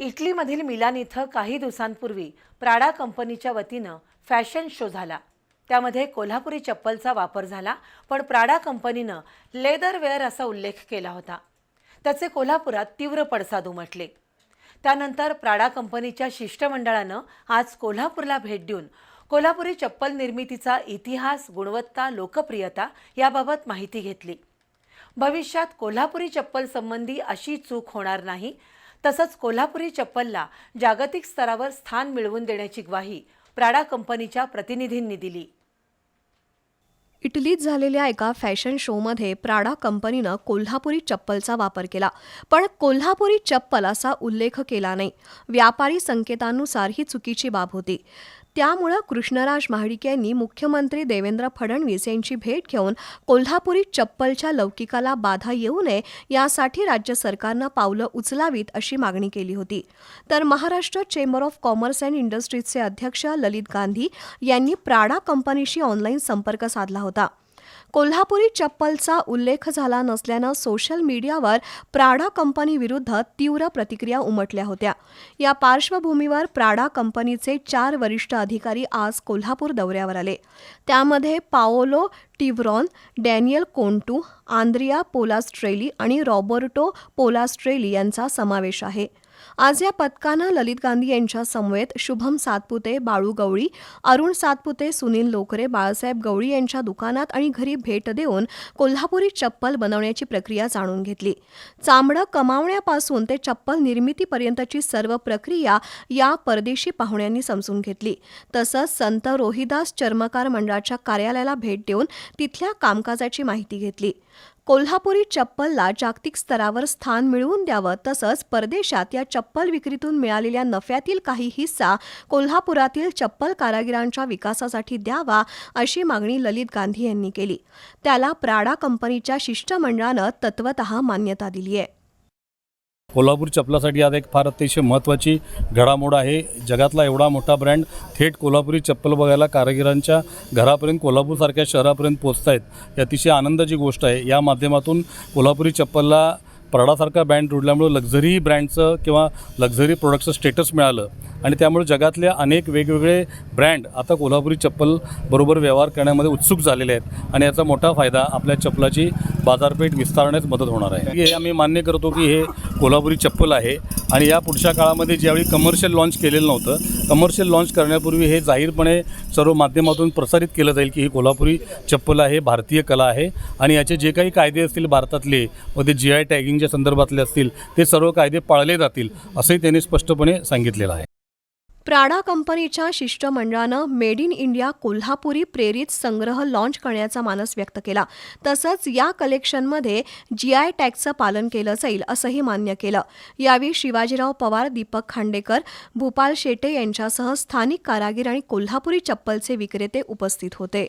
इटलीमधील मिलान इथं काही दिवसांपूर्वी प्राडा कंपनीच्या वतीनं फॅशन शो झाला. त्यामध्ये कोल्हापुरी चप्पलचा वापर झाला पण प्राडा कंपनीनं लेदरवेअर असा उल्लेख केला होता. त्याचे कोल्हापुरात तीव्र पडसाद उमटले. त्यानंतर प्राडा कंपनीच्या शिष्टमंडळानं आज कोल्हापूरला भेट देऊन कोल्हापुरी चप्पल निर्मितीचा इतिहास गुणवत्ता लोकप्रियता याबाबत माहिती घेतली. भविष्यात कोल्हापुरी चप्पल संबंधी अशी चूक होणार नाही तसंच कोल्हापुरी चप्पलला जागतिक स्तरावर स्थान मिळवून देण्याची ग्वाही प्राडा कंपनीच्या प्रतिनिधींनी दिली. इटलीत झालेल्या एका फॅशन शोमध्ये प्राडा कंपनीनं कोल्हापुरी चप्पलचा वापर केला. पण कोल्हापुरी चप्पल असा उल्लेख केला नाही. व्यापारी संकेतानुसार ही चुकीची बाब होती. त्यामुळं कृष्णराज महाडिक यांनी मुख्यमंत्री देवेंद्र फडणवीस यांची भेट घेऊन कोल्हापुरी चप्पलच्या लौकिकाला बाधा येऊ नये यासाठी राज्य सरकारनं पावलं उचलावीत अशी मागणी केली होती. तर Maharashtra chamber of commerce and इंडस्ट्रीजचे अध्यक्ष ललित गांधी यांनी प्राडा कंपनीशी ऑनलाईन संपर्क साधला होता. कोल्हापुरी चप्पलचा उल्लेख झाला नसल्यानं सोशल मीडियावर प्राडा कंपनीविरुद्ध तीव्र प्रतिक्रिया उमटल्या होत्या. या पार्श्वभूमीवर प्राडा कंपनीचे चार वरिष्ठ अधिकारी आज कोल्हापूर दौऱ्यावर आले. त्यामध्ये Paolo Tivron Daniel Contu Andrea Polastrelli आणि रॉबर्टो पोलास्ट्रेली यांचा समावेश आहे. आज या पथकानं ललित गांधी यांच्या समवेत शुभम सातपुते बाळू गवळी अरुण सातपुते सुनील लोकरे बाळासाहेब गवळी यांच्या दुकानात आणि घरी भेट देऊन कोल्हापुरी चप्पल बनवण्याची प्रक्रिया जाणून घेतली. चामडं कमावण्यापासून ते चप्पल निर्मितीपर्यंतची सर्व प्रक्रिया या परदेशी पाहुण्यांनी समजून घेतली. तसंच संत रोहिदास चर्मकार मंडळाच्या कार्यालयाला भेट देऊन तिथल्या कामकाजाची माहिती घेतली. कोल्हापुरी चप्पलला जागतिक स्तरावर स्थान मिळवून द्यावं तसंच परदेशात या चप्पल विक्रीतून मिळालेल्या नफ्यातील काही हिस्सा कोल्हापुरातील चप्पल कारागिरांच्या विकासासाठी द्यावा अशी मागणी ललित गांधी यांनी केली. त्याला प्राडा कंपनीच्या शिष्टमंडळानं तत्वत मान्यता दिली आहे कोल्हापूर चपलासाठी आज एक फार अतिशय महत्त्वाची घडामोड आहे. जगातला एवढा मोठा ब्रँड थेट कोल्हापुरी चप्पल बघायला कारागिरांच्या घरापर्यंत कोल्हापूरसारख्या शहरापर्यंत पोचत आहेत ही अतिशय आनंदाची गोष्ट आहे. या माध्यमातून कोल्हापुरी चप्पलला प्रडासारखा ब्रँड रुडल्यामुळं लक्झरी ब्रँडचं किंवा लक्झरी प्रोडक्टचं स्टेटस मिळालं. आणि त्यामुळे जगातले अनेक वेगवेगळे ब्रँड आता कोल्हापुरी चप्पल बरोबर व्यवहार करण्यामध्ये उत्सुक झालेले आहेत. आणि याचा मोठा फायदा आपल्या चप्पलाची बाजारपेठ विस्तारण्यास मदत होणार आहे. हे आम्ही मान्य करतो की हे कोल्हापुरी चप्पल आहे. आणि या पुढच्या काळामध्ये ज्यावेळी कमर्शियल लॉन्च केलेलं नव्हतं कमर्शियल लॉन्च करण्यापूर्वी हे जाहीरपणे सर्व माध्यमातून प्रसारित केलं जाईल की ही कोल्हापुरी चप्पल आहे भारतीय कला आहे. आणि याचे जे काही कायदे असतील भारतातले व ते जी आय टॅगिंग टॅगिंगच्या संदर्भातले असतील ते सर्व कायदे पाळले जातील असंही त्यांनी स्पष्टपणे सांगितलेलं आहे. प्राडा कंपनीच्या शिष्टमंडळानं मेड इन इंडिया कोल्हापुरी प्रेरित संग्रह लॉन्च करण्याचा मानस व्यक्त केला. तसंच या कलेक्शनमध्ये जीआय टॅगचं पालन केलं जाईल असंही मान्य केलं. यावेळी शिवाजीराव पवार दीपक खांडेकर भूपाल शेटे यांच्यासह स्थानिक कारागीर आणि कोल्हापुरी चप्पलचे विक्रेते उपस्थित होते.